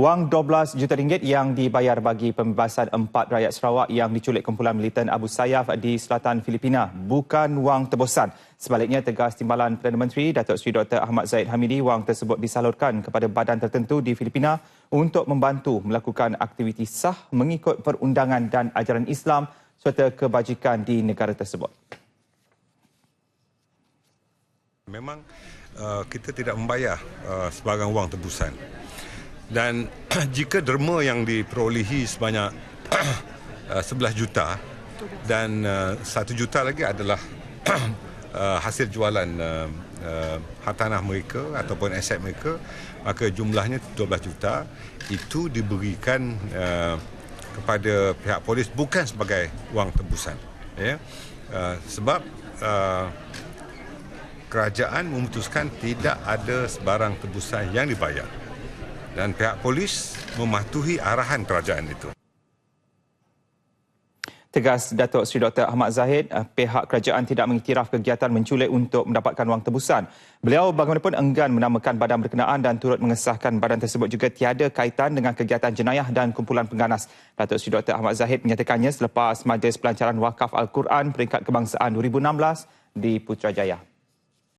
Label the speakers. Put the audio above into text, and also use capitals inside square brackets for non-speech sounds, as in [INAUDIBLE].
Speaker 1: Wang 12 juta ringgit yang dibayar bagi pembebasan empat rakyat Sarawak yang diculik kumpulan militan Abu Sayyaf di selatan Filipina bukan wang tebusan. Sebaliknya, tegas timbalan Perdana Menteri Datuk Seri Dr. Ahmad Zaid Hamidi, wang tersebut disalurkan kepada badan tertentu di Filipina untuk membantu melakukan aktiviti sah mengikut perundangan dan ajaran Islam serta kebajikan di negara tersebut.
Speaker 2: Memang uh, kita tidak membayar uh, sebarang wang tebusan dan [CLEARS THROAT] jika derma yang diperolehi sebanyak [CLEARS THROAT] uh, 11 juta dan uh, 1 juta lagi adalah [CLEARS THROAT] uh, hasil jualan uh, uh, hartanah mereka ataupun aset mereka maka jumlahnya 12 juta. Itu diberikan uh, kepada pihak polis bukan sebagai wang tebusan ya. Uh, sebab uh, kerajaan memutuskan tidak ada sebarang tebusan yang dibayar dan pihak polis mematuhi arahan kerajaan itu.
Speaker 1: Tegas Datuk Seri Dr. Ahmad Zahid, eh, pihak kerajaan tidak mengiktiraf kegiatan menculik untuk mendapatkan wang tebusan. Beliau bagaimanapun enggan menamakan badan berkenaan dan turut mengesahkan badan tersebut juga tiada kaitan dengan kegiatan jenayah dan kumpulan pengganas. Datuk Seri Dr. Ahmad Zahid menyatakannya selepas Majlis Pelancaran Wakaf Al-Quran peringkat kebangsaan 2016 di Putrajaya.